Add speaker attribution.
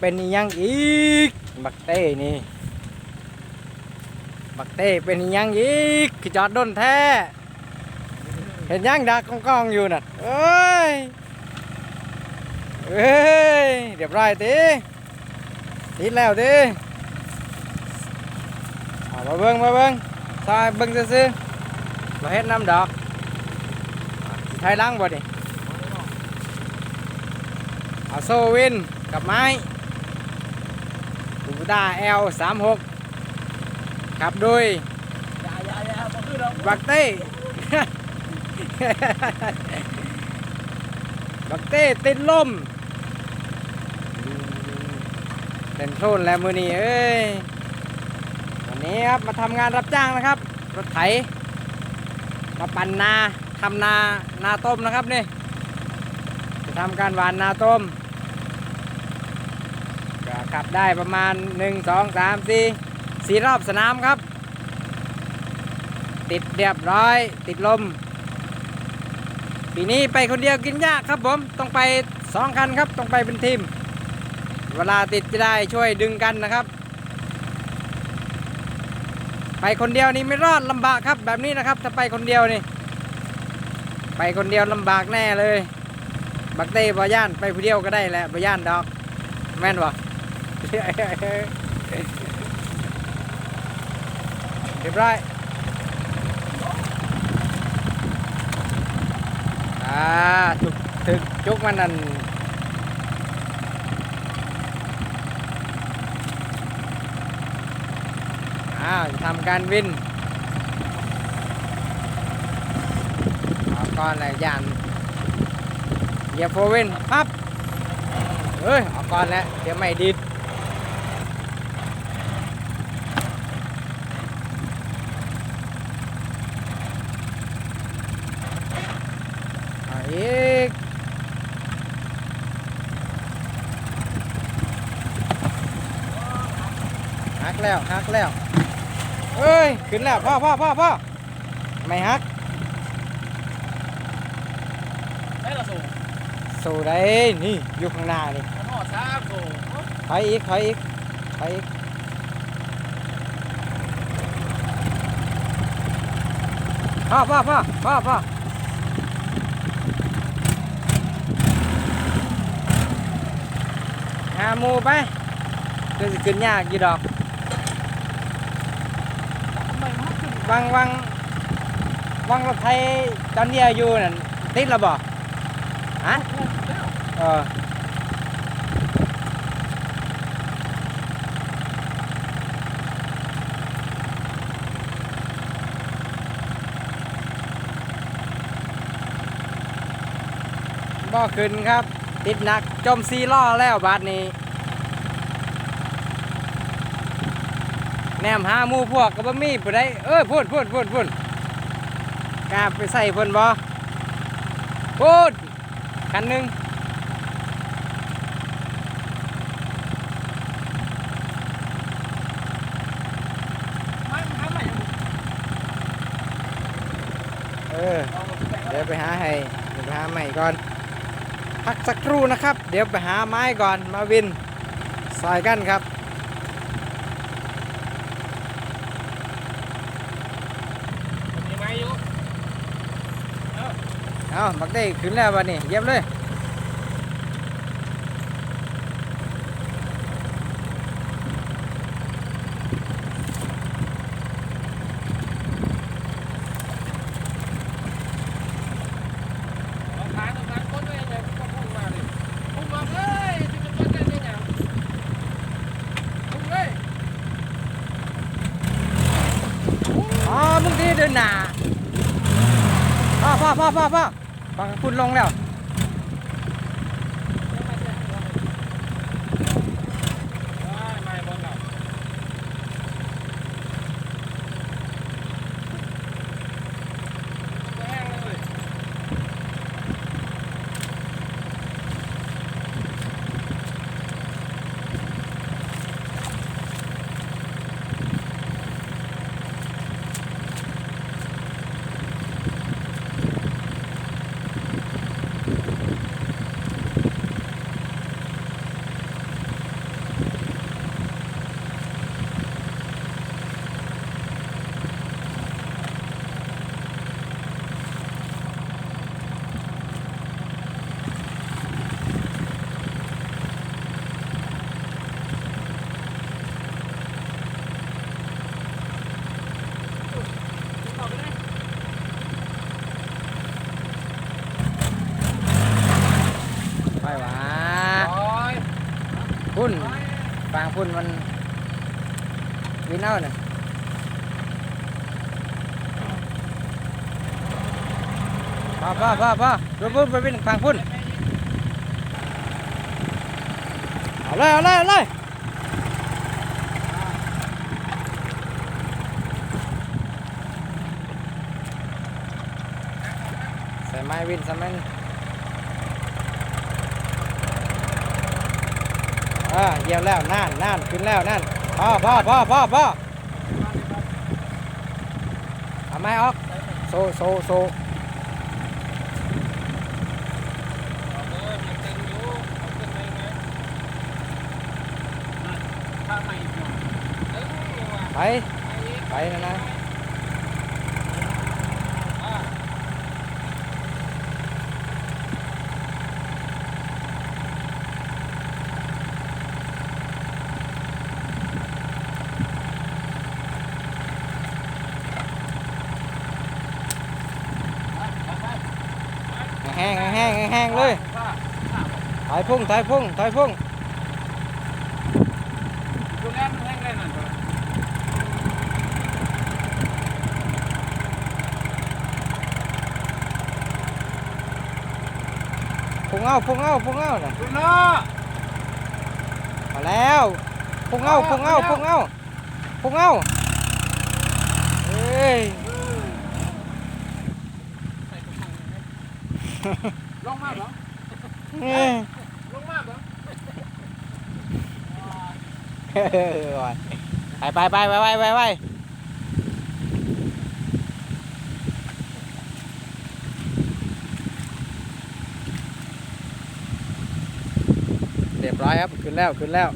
Speaker 1: เป็นยังอีก บักเต้นี่ บักเต้เป็นยังอีกจอดด้นแท้ เห็นยังดักกองๆอยู่น่ะเอ้ยเอ้ยเรียบร้อยตีติดแล้วตีมาเบิ้งมาเบิ้งซอยเบิ้งซื่อมาเฮ็ดน้ำดอกไทยล้างบ่ดิเอาโซวินกับไม้ ตา L 3 6 ขับโดย
Speaker 2: อย่าอย่าอย่าบ่คือดอก
Speaker 1: บักเต้ บักเต้ติดลมเต็มโทนแล้วมือนี้เอ้ยวันนี้ครับมาทำงานรับจ้างนะครับ รถไถมาปั่นนาทำนานาต้มนะครับนี่จะทำการหวานนาต้ม ขับได้ประมาณ 1 2 3 4 4 รอบสนามครับ ติดเรียบร้อยติดลม ปีนี้ไปคนเดียวกินยากครับผมต้องไปสองคันครับต้องไปเป็นทีม เวลาติดจะได้ช่วยดึงกันนะครับ ไปคนเดียวนี่ไม่รอดลำบากครับแบบนี้นะครับ ถ้าไปคนเดียวนี่ไปคนเดียวลำบากแน่เลย บักเต้บอย่านไปผู้เดียวก็ได้แหละบอย่านดอก แม่นบ่ เรียบร้อยอ่าจุกถึกจุกมันนั่นอ้าวทำการวินเอาก้อนอะไรยันเหยียบโฟวินปั๊บเฮ้ยเอาก้อนแล้วเดี๋ยวไม่ดิดเอาอีกฮัก แล้วฮักแล้วเอ้ยขึ้นแล้วพ่อพ่อพ่อพ่อไม่ฮัก
Speaker 2: ได้ละสูง
Speaker 1: สู่ได้นี่อยู่ข้างหน้านี่
Speaker 2: มันหอดสามสูง
Speaker 1: ถอยอีกถอยอีกถอยอีกพ่อพ่อพ่อพ่อพ่อหาหมูไปคือสิขึ้นยากอยู่ดอก
Speaker 2: ทำไมมันขึ้น
Speaker 1: วังวังวังรถไทยตอนนี้อยู่นั่นติดแล้วบ่ฮะเออบ่ขึ้นครับ ติดหนักจมซีล้อแล้วบาดนี้ แนมหาหมู่พวกก็บ่มีผู้ใดเอ้ยพูดพูดพูดพูดกาไปใส่พิ่นบ่พูดคันหนึ่งเออ
Speaker 2: เดี๋
Speaker 1: ยวไปหาให้เดี๋ยวไปหาใหม่ก่อนพักสักครู่นะครับ เดี๋ยวไปหาไม้ก่อนมาวินซอยกันครับ
Speaker 2: มีไหมอยู่
Speaker 1: เอาบักได้ขึ้นแล้ววันนี้เยี่ยมเลย
Speaker 2: เอาขาตรงนั้นก้นด้วยเนี่ยก็พุ่งมาเลยพุ่งมาเอ้ยที่มันก้นได้เนี่ยเนี่ยพุ่งเลยพุ่ง
Speaker 1: อ๋อมึงที่เดินหน้า พ่อพ่อพ่อพ่อพ่อฟังคุณลงแล้ว
Speaker 2: ไม่บนเราแห้งเลย
Speaker 1: เพุ่นฟางพุ่นมันวินเอาน่ะพ่อพ่อพ่อพ่อรถพุ่นไปวินฟางพุ่นเอาเลยเอาเลยเอาเลยใส่ไม้วินใส่ไม้ อ่าเยี่ยมแล้วนั่นนั่นขึ้นแล้วนั่นพ่อพ่อพ่อพ่อพ่อเอาไมออกโซโซโซ
Speaker 2: ไป ไป
Speaker 1: นะนะ แห้งแห้งแห้งเลยถอยพุ่งถอยพุ่งถอยพุ่ง
Speaker 2: ดูแลมันแห้งเลยนั่น
Speaker 1: พุ่งเอาพุ่งเอาพุ่งเอาน่ะ
Speaker 2: คุณน้า
Speaker 1: มาแล้วพุ่งเอาพุ่งเอาพุ่งเอาพุ่งเอาเอ้ย
Speaker 2: ลงมาเหรอ
Speaker 1: เอ้ย
Speaker 2: ลงมาเหรอ
Speaker 1: ไปไปไปไปไปไปไปเรียบร้อยครับ ขึ้นแล้ว ขึ้นแล้ว